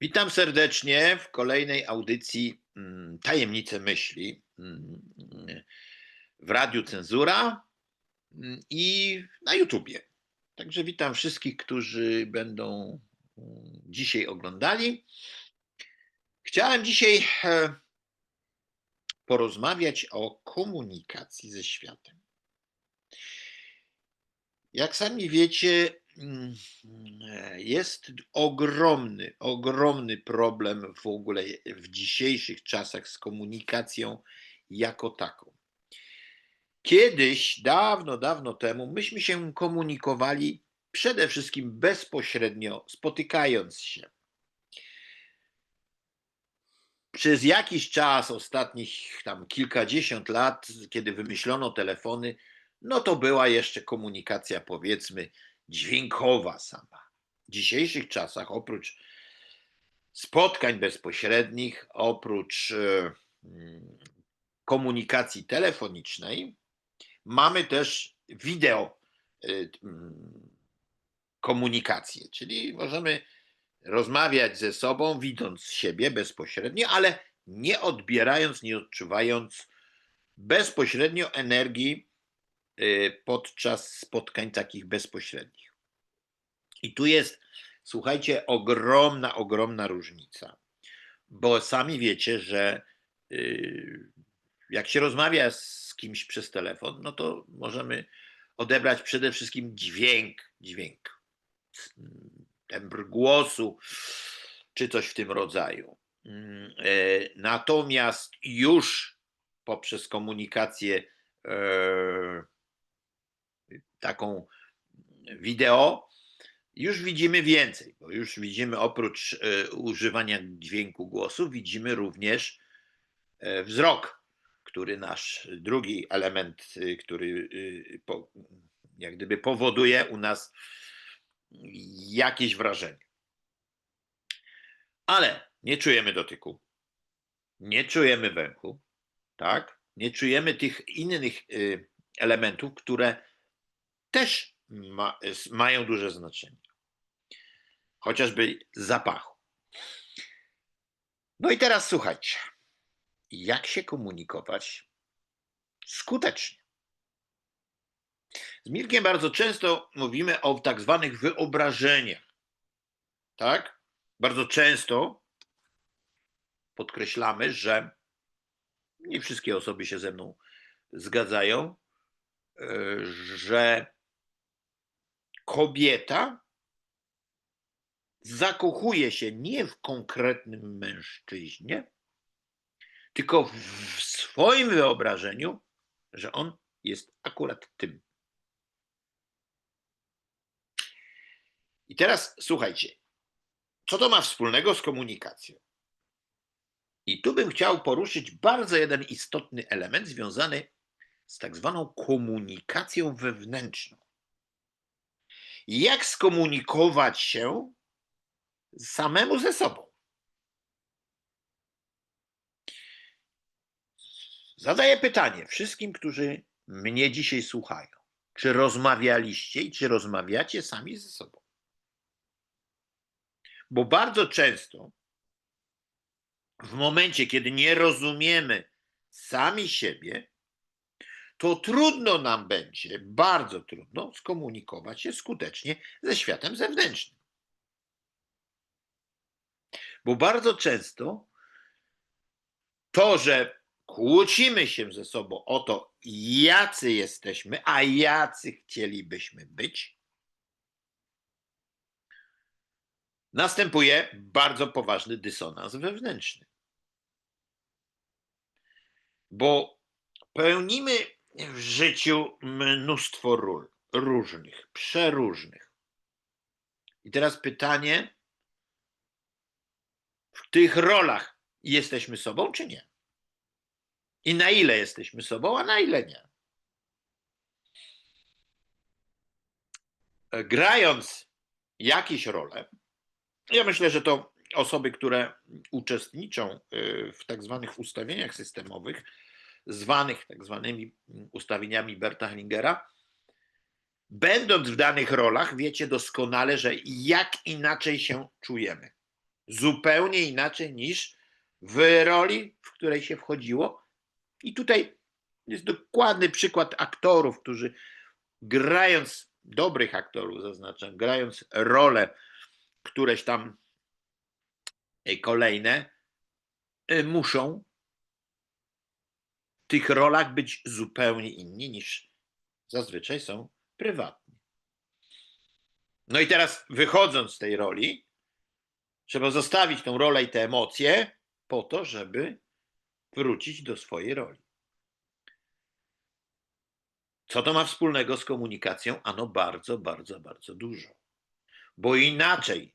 Witam serdecznie w kolejnej audycji mm, Tajemnice Myśli mm, w Radiu Cenzura mm, i na YouTubie. Także witam wszystkich, którzy będą dzisiaj oglądali. Chciałem dzisiaj e, porozmawiać o komunikacji ze światem. Jak sami wiecie, mm, jest ogromny, ogromny problem w ogóle w dzisiejszych czasach z komunikacją jako taką. Kiedyś, dawno, dawno temu, myśmy się komunikowali przede wszystkim bezpośrednio, spotykając się. Przez jakiś czas, ostatnich tam kilkadziesiąt lat, kiedy wymyślono telefony, no to była jeszcze komunikacja, powiedzmy, dźwiękowa sama. W dzisiejszych czasach, oprócz spotkań bezpośrednich, oprócz e, mm, komunikacji telefonicznej, mamy też wideo e, mm, komunikację, czyli możemy rozmawiać ze sobą, widząc siebie bezpośrednio, ale nie odbierając, nie odczuwając bezpośrednio energii podczas spotkań takich bezpośrednich. I tu jest, słuchajcie, ogromna, ogromna różnica, bo sami wiecie, że y, jak się rozmawia z kimś przez telefon, no to możemy odebrać przede wszystkim dźwięk, dźwięk, tembr głosu, czy coś w tym rodzaju. E, natomiast już poprzez komunikację e, taką wideo, już widzimy więcej, bo już widzimy oprócz e, używania dźwięku głosu, widzimy również wzrok, który nasz drugi element, który jak gdyby powoduje u nas jakieś wrażenie. Ale nie czujemy dotyku, nie czujemy węchu, tak? Nie czujemy tych innych elementów, które też ma, mają duże znaczenie. Chociażby zapachu. No i teraz słuchajcie, jak się komunikować skutecznie? Z Mirkiem bardzo często mówimy o tak zwanych wyobrażeniach. Tak? Bardzo często podkreślamy, że nie wszystkie osoby się ze mną zgadzają, e, że kobieta zakochuje się nie w konkretnym mężczyźnie, tylko w swoim wyobrażeniu, że on jest akurat tym. I teraz słuchajcie, co to ma wspólnego z komunikacją? I tu bym chciał poruszyć bardzo jeden istotny element związany z tak zwaną komunikacją wewnętrzną. Jak skomunikować się samemu ze sobą? Zadaję pytanie wszystkim, którzy mnie dzisiaj słuchają. Czy rozmawialiście i czy rozmawiacie sami ze sobą? Bo bardzo często w momencie, kiedy nie rozumiemy sami siebie, to trudno nam będzie, bardzo trudno skomunikować się skutecznie ze światem zewnętrznym. Bo bardzo często to, że kłócimy się ze sobą o to, jacy jesteśmy, a jacy chcielibyśmy być, następuje bardzo poważny dysonans wewnętrzny. Bo pełnimy w życiu mnóstwo ról, różnych, przeróżnych. I teraz pytanie, w tych rolach jesteśmy sobą, czy nie? I na ile jesteśmy sobą, a na ile nie? Grając jakieś role, ja myślę, że to osoby, które uczestniczą y, w tak zwanych ustawieniach systemowych, zwanych tak zwanymi ustawieniami Berta Hellingera, będąc w danych rolach, wiecie doskonale, że jak inaczej się czujemy. zupełnie inaczej niż w roli, w której się wchodziło. I tutaj jest dokładny przykład aktorów, którzy grając, dobrych aktorów zaznaczam, grając role któreś tam e, kolejne, e, muszą tych rolach być zupełnie inni niż zazwyczaj są prywatni. No i teraz wychodząc z tej roli, trzeba zostawić tą rolę i te emocje po to, żeby wrócić do swojej roli. Co to ma wspólnego z komunikacją? Ano bardzo, bardzo, bardzo dużo. Bo inaczej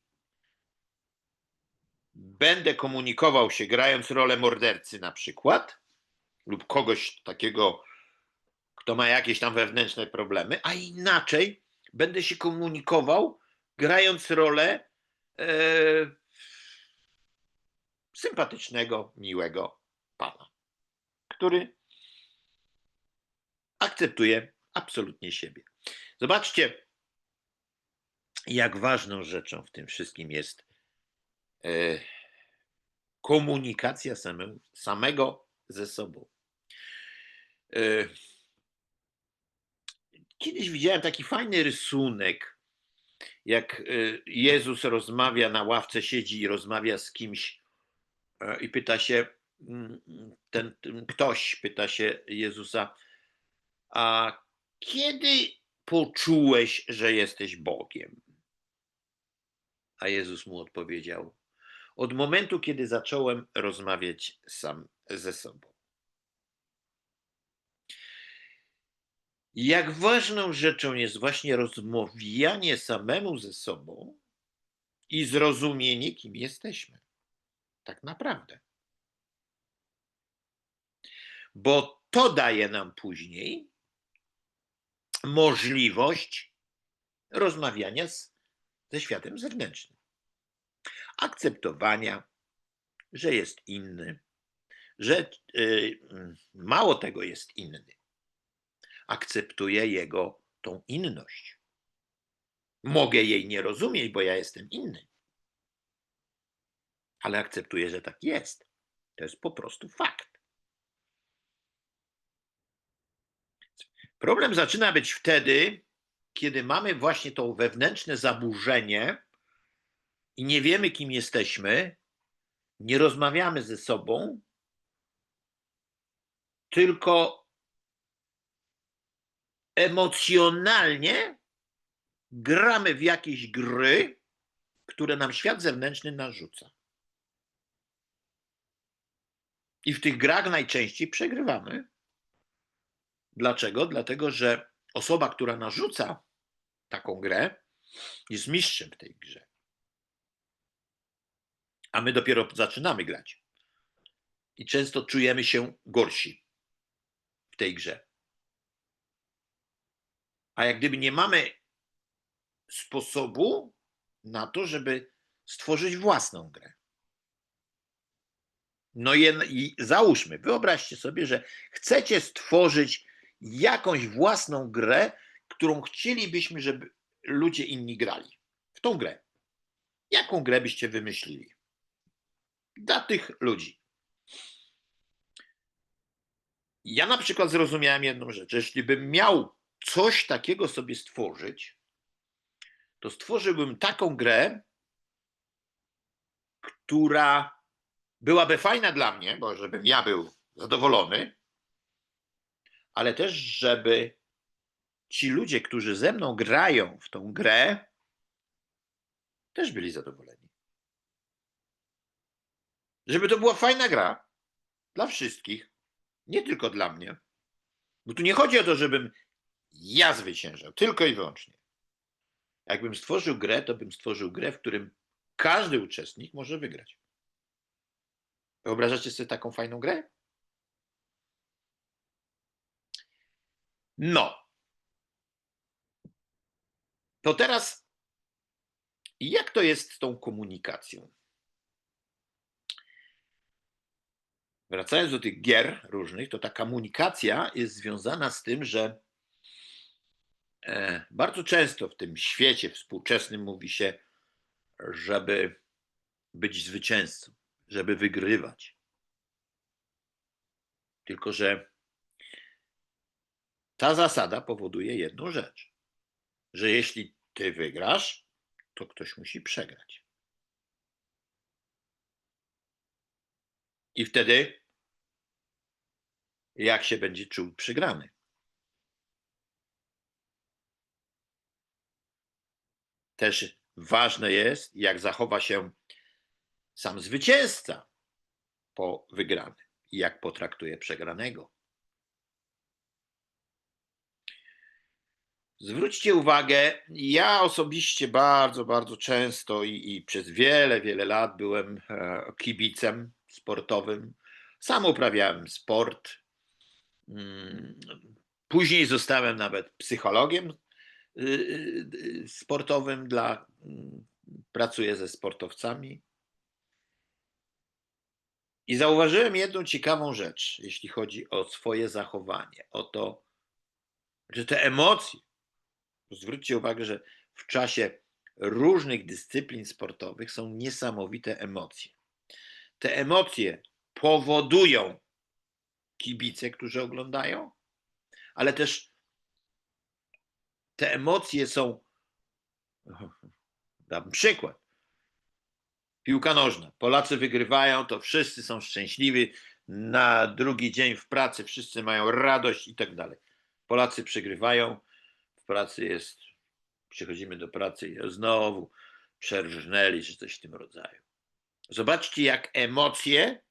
będę komunikował się grając rolę mordercy na przykład, lub kogoś takiego, kto ma jakieś tam wewnętrzne problemy, a inaczej będę się komunikował grając rolę e, sympatycznego, miłego pana, który akceptuje absolutnie siebie. Zobaczcie, jak ważną rzeczą w tym wszystkim jest e, komunikacja samego, samego ze sobą. E, Kiedyś widziałem taki fajny rysunek, jak e, Jezus rozmawia na ławce, siedzi i rozmawia z kimś e, i pyta się, mm, ten, ten ktoś pyta się Jezusa, a kiedy poczułeś, że jesteś Bogiem? A Jezus mu odpowiedział: Od momentu, kiedy zacząłem rozmawiać sam ze sobą. Jak ważną rzeczą jest właśnie rozmawianie samemu ze sobą i zrozumienie, kim jesteśmy. Tak naprawdę. Bo to daje nam później możliwość rozmawiania z, ze światem zewnętrznym. Akceptowania, że jest inny, że y, mało tego jest inny. Akceptuję jego tą inność. Mogę jej nie rozumieć, bo ja jestem inny. Ale akceptuję, że tak jest. To jest po prostu fakt. Problem zaczyna być wtedy, kiedy mamy właśnie to wewnętrzne zaburzenie i nie wiemy, kim jesteśmy, nie rozmawiamy ze sobą, tylko emocjonalnie gramy w jakieś gry, które nam świat zewnętrzny narzuca. I w tych grach najczęściej przegrywamy. Dlaczego? Dlatego, że osoba, która narzuca taką grę, jest mistrzem w tej grze. A my dopiero zaczynamy grać. I często czujemy się gorsi w tej grze. A jak gdyby nie mamy sposobu na to, żeby stworzyć własną grę. No i, załóżmy, wyobraźcie sobie, że chcecie stworzyć jakąś własną grę, którą chcielibyśmy, żeby ludzie inni grali. W tą grę. Jaką grę byście wymyślili? Dla tych ludzi. Ja na przykład zrozumiałem jedną rzecz. Jeśli bym miał coś takiego sobie stworzyć, to stworzyłbym taką grę, która byłaby fajna dla mnie, bo żebym ja był zadowolony, ale też, żeby ci ludzie, którzy ze mną grają w tą grę, też byli zadowoleni. Żeby to była fajna gra dla wszystkich, nie tylko dla mnie. Bo tu nie chodzi o to, żebym ja zwyciężał, tylko i wyłącznie. Jakbym stworzył grę, to bym stworzył grę, w którym każdy uczestnik może wygrać. Wyobrażacie sobie taką fajną grę? No. To teraz, jak to jest z tą komunikacją? Wracając do tych gier różnych, to ta komunikacja jest związana z tym, że e, bardzo często w tym świecie współczesnym mówi się, żeby być zwycięzcą, żeby wygrywać. Tylko, że ta zasada powoduje jedną rzecz, że jeśli ty wygrasz, to ktoś musi przegrać. I wtedy jak się będzie czuł przegrany? Też ważne jest, jak zachowa się sam zwycięzca po wygranym i jak potraktuje przegranego. Zwróćcie uwagę, ja osobiście bardzo, bardzo często i, i, przez wiele, wiele lat byłem e, kibicem sportowym. Sam uprawiałem sport. Później zostałem nawet psychologiem y, y, sportowym dla mm, pracuję ze sportowcami. I zauważyłem jedną ciekawą rzecz, jeśli chodzi o swoje zachowanie, o to, że te emocje, zwróćcie uwagę, że w czasie różnych dyscyplin sportowych są niesamowite emocje. Te emocje powodują kibice, którzy oglądają, ale też te emocje są. Dam przykład. Piłka nożna. Polacy wygrywają, to wszyscy są szczęśliwi. Na drugi dzień w pracy wszyscy mają radość i tak dalej. Polacy przegrywają, w pracy jest, przychodzimy do pracy i znowu przerżnęli, czy coś w tym rodzaju. Zobaczcie, jak emocje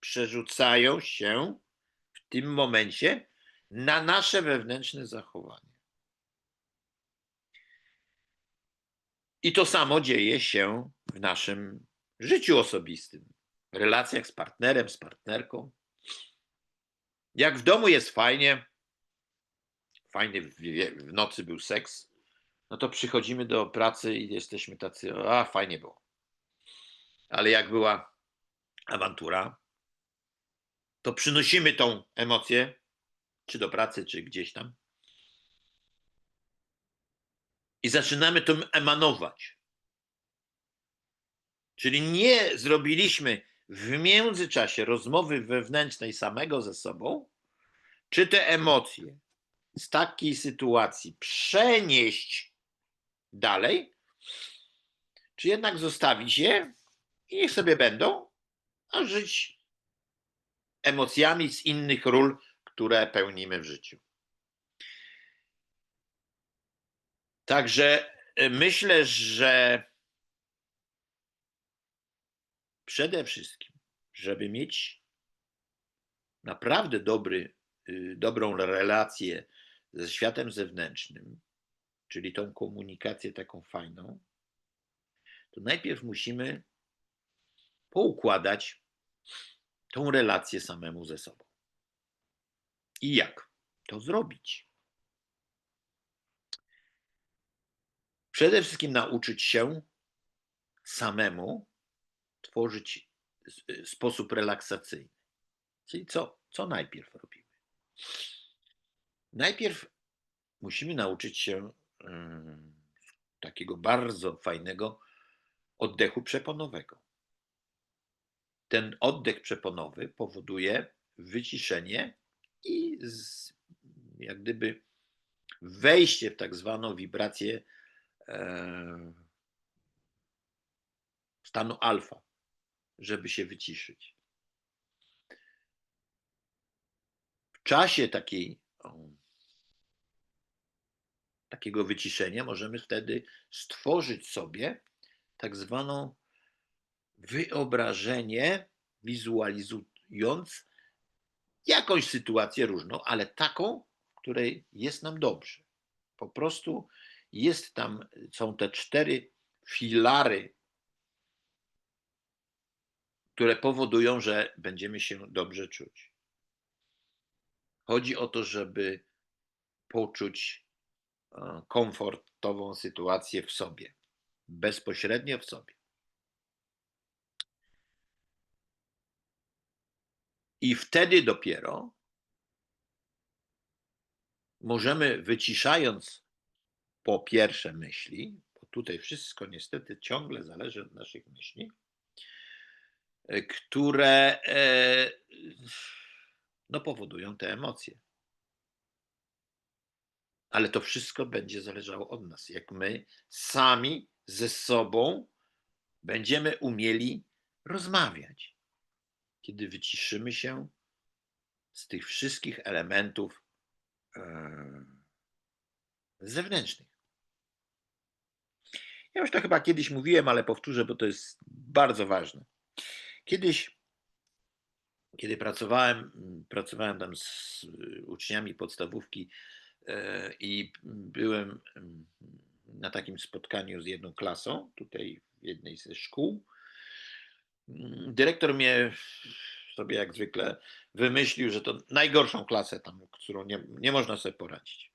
przerzucają się tym momencie na nasze wewnętrzne zachowanie. I to samo dzieje się w naszym życiu osobistym, w relacjach z partnerem, z partnerką. Jak w domu jest fajnie, fajnie w, nocy był seks, no to przychodzimy do pracy i jesteśmy tacy, a fajnie było. Ale jak była awantura, to przynosimy tą emocję, czy do pracy, czy gdzieś tam. I zaczynamy to emanować. Czyli nie zrobiliśmy w międzyczasie rozmowy wewnętrznej samego ze sobą, czy te emocje z takiej sytuacji przenieść dalej, czy jednak zostawić je i niech sobie będą, a żyć emocjami z innych ról, które pełnimy w życiu. Także e, myślę, że przede wszystkim, żeby mieć naprawdę dobry, y, dobrą relację ze światem zewnętrznym, czyli tą komunikację taką fajną, to najpierw musimy poukładać tą relację samemu ze sobą. I jak to zrobić? Przede wszystkim nauczyć się samemu tworzyć y, sposób relaksacyjny. Czyli co, co najpierw robimy? Najpierw musimy nauczyć się um, takiego bardzo fajnego oddechu przeponowego. Ten oddech przeponowy powoduje wyciszenie i z, jak gdyby wejście w tak zwaną wibrację e, stanu alfa, żeby się wyciszyć. W czasie takiej, takiego wyciszenia możemy wtedy stworzyć sobie tak zwaną wyobrażenie, wizualizując jakąś sytuację różną, ale taką, w której jest nam dobrze. Po prostu jest tam, są te cztery filary, które powodują, że będziemy się dobrze czuć. Chodzi o to, żeby poczuć e, komfortową sytuację w sobie, bezpośrednio w sobie. I wtedy dopiero możemy, wyciszając po pierwsze myśli, bo tutaj wszystko niestety ciągle zależy od naszych myśli, e, które e, no, powodują te emocje. Ale to wszystko będzie zależało od nas. Jak my sami ze sobą będziemy umieli rozmawiać, kiedy wyciszymy się z tych wszystkich elementów e, zewnętrznych. Ja już to chyba kiedyś mówiłem, ale powtórzę, bo to jest bardzo ważne. Kiedyś, kiedy pracowałem, pracowałem tam z uczniami podstawówki e, i byłem mm, na takim spotkaniu z jedną klasą, tutaj w jednej ze szkół. Dyrektor mnie sobie jak zwykle wymyślił, że to najgorszą klasę tam, którą nie, nie można sobie poradzić.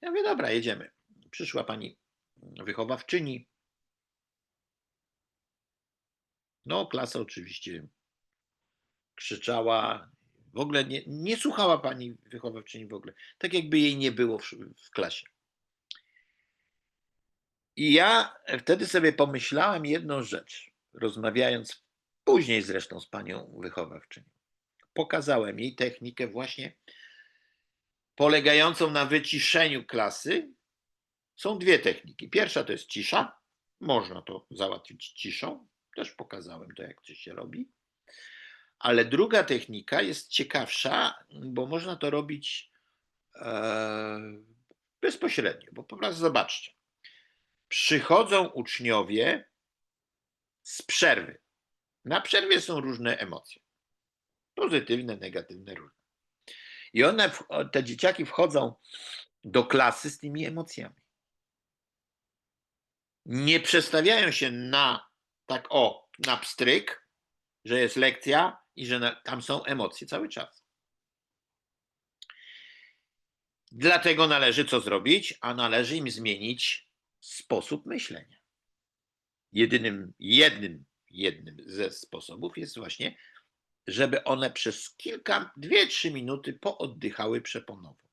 Ja mówię, dobra, jedziemy. Przyszła pani wychowawczyni. No, klasa oczywiście krzyczała. W ogóle nie, nie słuchała pani wychowawczyni w ogóle. Tak jakby jej nie było w, w klasie. I ja wtedy sobie pomyślałem jedną rzecz, rozmawiając później zresztą z panią wychowawczynią. Pokazałem jej technikę właśnie polegającą na wyciszeniu klasy. Są dwie techniki. Pierwsza to jest cisza. Można to załatwić ciszą. Też pokazałem to, jak to się robi. Ale druga technika jest ciekawsza, bo można to robić e, bezpośrednio. Bo po prostu zobaczcie. Przychodzą uczniowie z przerwy. Na przerwie są różne emocje. Pozytywne, negatywne, różne. I one, te dzieciaki wchodzą do klasy z tymi emocjami. Nie przestawiają się na tak o, na pstryk, że jest lekcja i że na, tam są emocje cały czas. Dlatego należy co zrobić? A należy im zmienić sposób myślenia. Jedynym, jednym, jednym ze sposobów jest właśnie żeby one przez kilka, dwie, trzy minuty pooddychały przeponowo.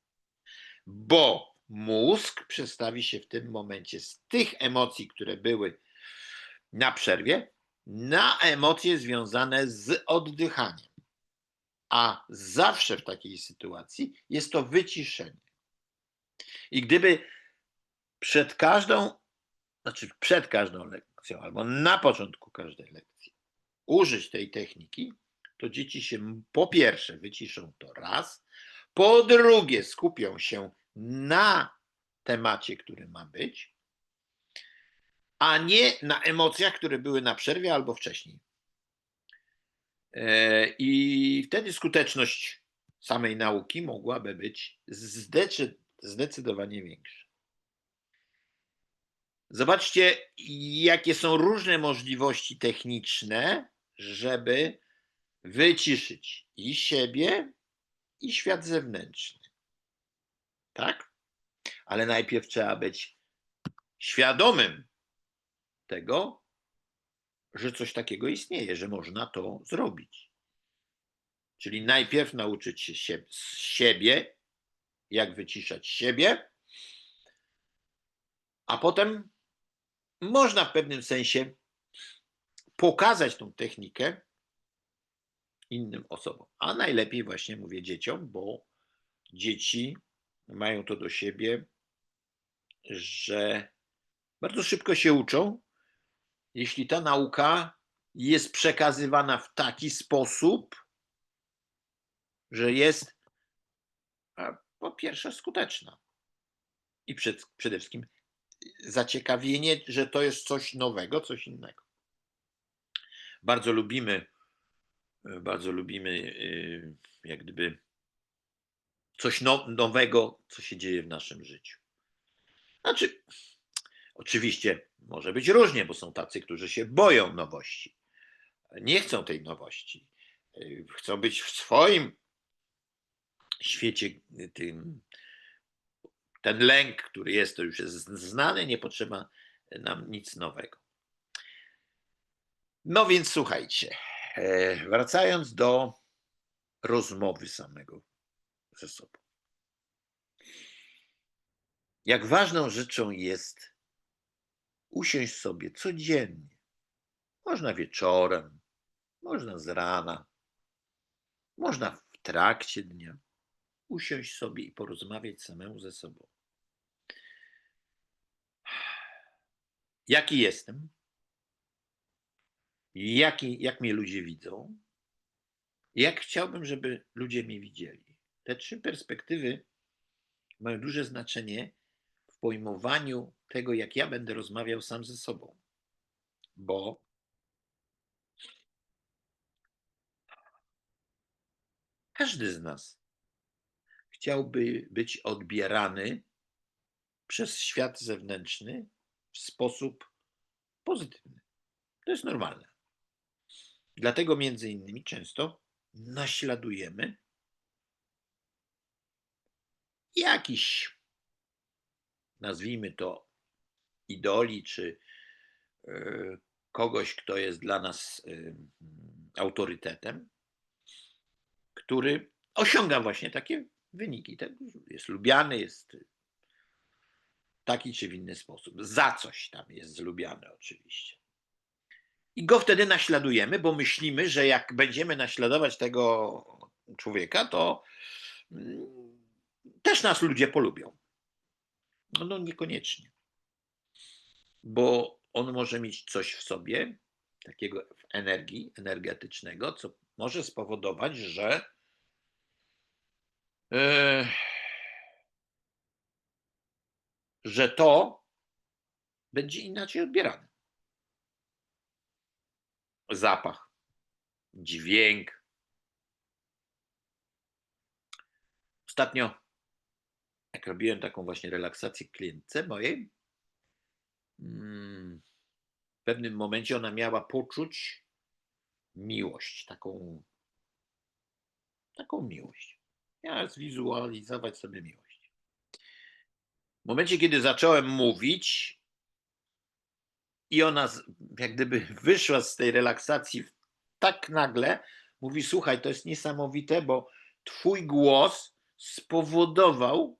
Bo mózg przestawi się w tym momencie z tych emocji, które były na przerwie, na emocje związane z oddychaniem. A zawsze w takiej sytuacji jest to wyciszenie. I gdyby przed każdą, znaczy przed każdą lekcją, albo na początku każdej lekcji użyć tej techniki, to dzieci się po pierwsze wyciszą to raz, po drugie skupią się na temacie, który ma być, a nie na emocjach, które były na przerwie albo wcześniej. E, I wtedy skuteczność samej nauki mogłaby być zdecydowanie większa. Zobaczcie, jakie są różne możliwości techniczne, żeby wyciszyć i siebie, i świat zewnętrzny. Tak? Ale najpierw trzeba być świadomym tego, że coś takiego istnieje, że można to zrobić. Czyli najpierw nauczyć się siebie, jak wyciszać siebie, a potem można w pewnym sensie pokazać tą technikę innym osobom. A najlepiej właśnie mówię dzieciom, bo dzieci mają to do siebie, że bardzo szybko się uczą, jeśli ta nauka jest przekazywana w taki sposób, że jest po pierwsze skuteczna i przed, przede wszystkim zaciekawienie, że to jest coś nowego, coś innego. Bardzo lubimy bardzo lubimy y, jak gdyby coś nowego, co się dzieje w naszym życiu. Znaczy, oczywiście może być różnie, bo są tacy, którzy się boją nowości. Nie chcą tej nowości. Y, chcą być w swoim świecie tym. Ten lęk, który jest, to już jest znany, nie potrzeba nam nic nowego. No więc słuchajcie. E, wracając do rozmowy samego ze sobą. Jak ważną rzeczą jest usiąść sobie codziennie. Można wieczorem, Można z rana, można w trakcie dnia usiąść sobie i porozmawiać samemu ze sobą. Jaki jestem? Jaki, jak mnie ludzie widzą? Jak chciałbym, żeby ludzie mnie widzieli? Te trzy perspektywy mają duże znaczenie w pojmowaniu tego, jak ja będę rozmawiał sam ze sobą. Bo każdy z nas chciałby być odbierany przez świat zewnętrzny w sposób pozytywny. To jest normalne. Dlatego między innymi często naśladujemy jakiś, nazwijmy to, idoli, czy y, kogoś, kto jest dla nas y, autorytetem, który osiąga właśnie takie wyniki. Jest lubiany, jest taki czy w inny sposób. Za coś tam jest lubiany oczywiście. I go wtedy naśladujemy, bo myślimy, że jak będziemy naśladować tego człowieka, to mm, też nas ludzie polubią. No, no niekoniecznie. Bo on może mieć coś w sobie, takiego w energii energetycznego, co może spowodować, że że to będzie inaczej odbierane. Zapach, dźwięk. Ostatnio, jak robiłem taką właśnie relaksację klientce mojej, mm, w pewnym momencie ona miała poczuć miłość, taką, taką miłość. Miała zwizualizować sobie miłość. W momencie, kiedy zacząłem mówić i ona jak gdyby wyszła z tej relaksacji tak nagle, mówi: Słuchaj, to jest niesamowite, bo Twój głos spowodował,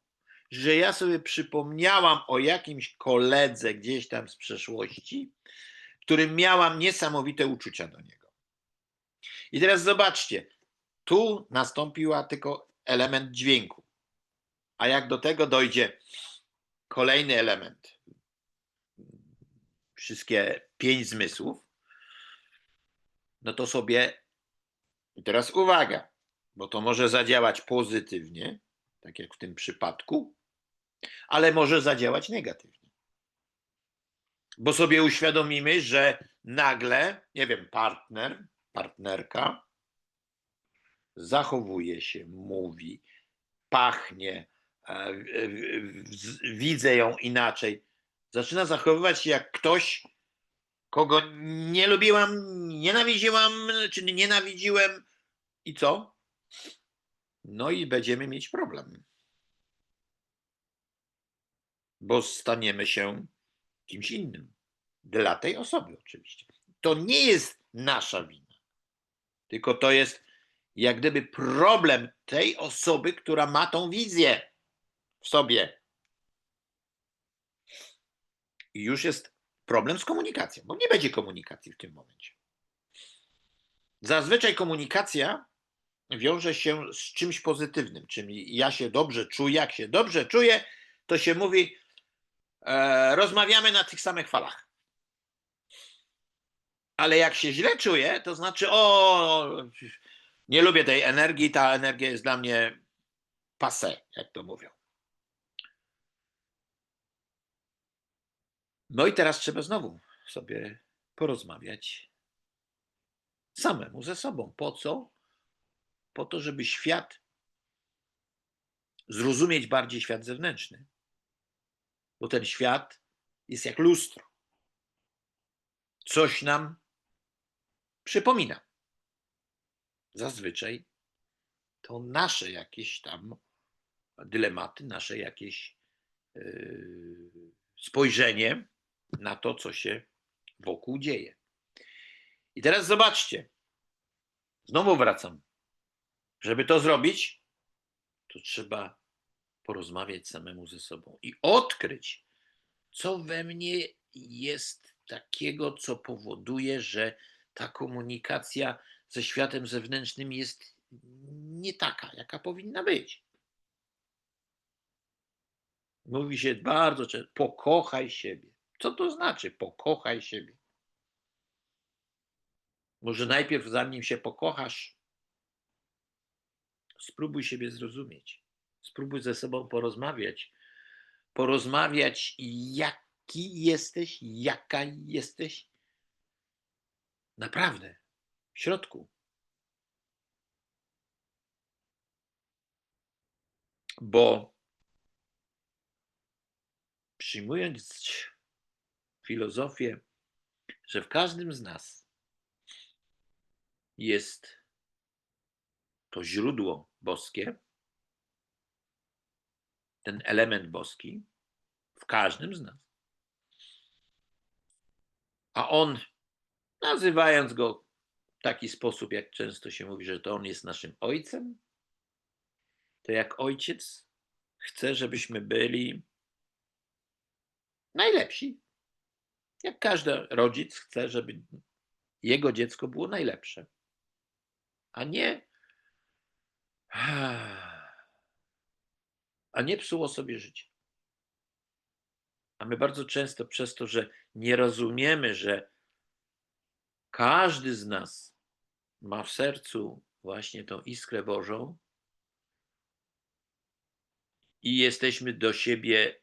że ja sobie przypomniałam o jakimś koledze gdzieś tam z przeszłości, którym miałam niesamowite uczucia do niego. I teraz zobaczcie, tu nastąpiła tylko element dźwięku. A jak do tego dojdzie Kolejny element. Wszystkie pięć zmysłów. No to sobie. I teraz uwaga, bo to może zadziałać pozytywnie, tak jak w tym przypadku, ale może zadziałać negatywnie. Bo sobie uświadomimy, że nagle, nie wiem, partner, partnerka zachowuje się, mówi, pachnie, widzę ją inaczej. Zaczyna zachowywać się jak ktoś, kogo nie lubiłam, nienawidziłam, czy nienawidziłem. I co? No i będziemy mieć problem. Bo staniemy się kimś innym. Dla tej osoby, oczywiście. To nie jest nasza wina, tylko to jest jak gdyby problem tej osoby, która ma tą wizję w sobie. I już jest problem z komunikacją, bo nie będzie komunikacji w tym momencie. Zazwyczaj komunikacja wiąże się z czymś pozytywnym, czyli ja się dobrze czuję, jak się dobrze czuję, to się mówi, e, rozmawiamy na tych samych falach. Ale jak się źle czuję, to znaczy, o, nie lubię tej energii, ta energia jest dla mnie passé, jak to mówią. No i teraz trzeba znowu sobie porozmawiać samemu ze sobą. Po co? Po to, żeby świat zrozumieć bardziej świat zewnętrzny. Bo ten świat jest jak lustro. Coś nam przypomina. Zazwyczaj to nasze jakieś tam dylematy, nasze jakieś yy, spojrzenie na to, co się wokół dzieje. I teraz zobaczcie. Znowu wracam. Żeby to zrobić, to trzeba porozmawiać samemu ze sobą i odkryć, co we mnie jest takiego, co powoduje, że ta komunikacja ze światem zewnętrznym jest nie taka, jaka powinna być. Mówi się bardzo często, pokochaj siebie. Co to znaczy pokochaj siebie? Może najpierw, zanim się pokochasz, spróbuj siebie zrozumieć. Spróbuj ze sobą porozmawiać. Porozmawiać, jaki jesteś, jaka jesteś. Naprawdę, środku. Bo przyjmując filozofię, że w każdym z nas jest to źródło boskie, ten element boski w każdym z nas. A on, nazywając go taki sposób, jak często się mówi, że to on jest naszym ojcem, to jak ojciec chce, żebyśmy byli najlepsi. Jak każdy rodzic chce, żeby jego dziecko było najlepsze, a nie a nie psuło sobie życie. A my bardzo często przez to, że nie rozumiemy, że każdy z nas ma w sercu właśnie tą iskrę Bożą i jesteśmy do siebie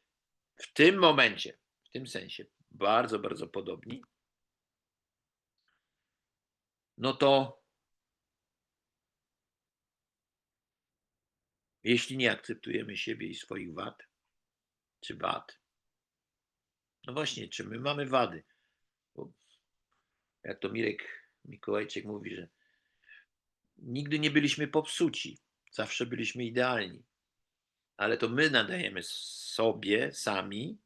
w tym momencie, w tym sensie bardzo, bardzo podobni, no to jeśli nie akceptujemy siebie i swoich wad, czy wad, no właśnie, czy my mamy wady? Jak to Mirek Mikołajczyk mówi, że nigdy nie byliśmy popsuci, zawsze byliśmy idealni, ale to my nadajemy sobie sami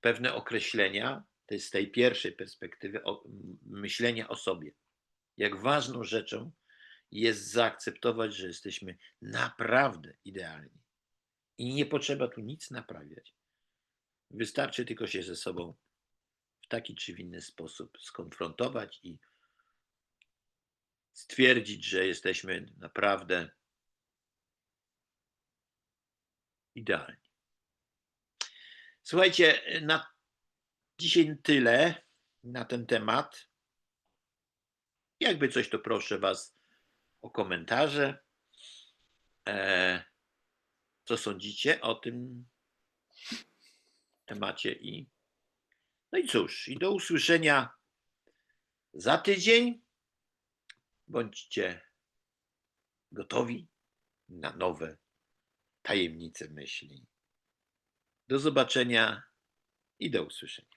pewne określenia, to jest z tej pierwszej perspektywy o, myślenia o sobie. Jak ważną rzeczą jest zaakceptować, że jesteśmy naprawdę idealni. I nie potrzeba tu nic naprawiać. Wystarczy tylko się ze sobą w taki czy w inny sposób skonfrontować i stwierdzić, że jesteśmy naprawdę idealni. Słuchajcie, na dzisiaj tyle na ten temat. Jakby coś, to proszę Was o komentarze. E, co sądzicie o tym temacie i no i cóż, i do usłyszenia za tydzień. Bądźcie gotowi na nowe tajemnice myśli. Do zobaczenia i do usłyszenia.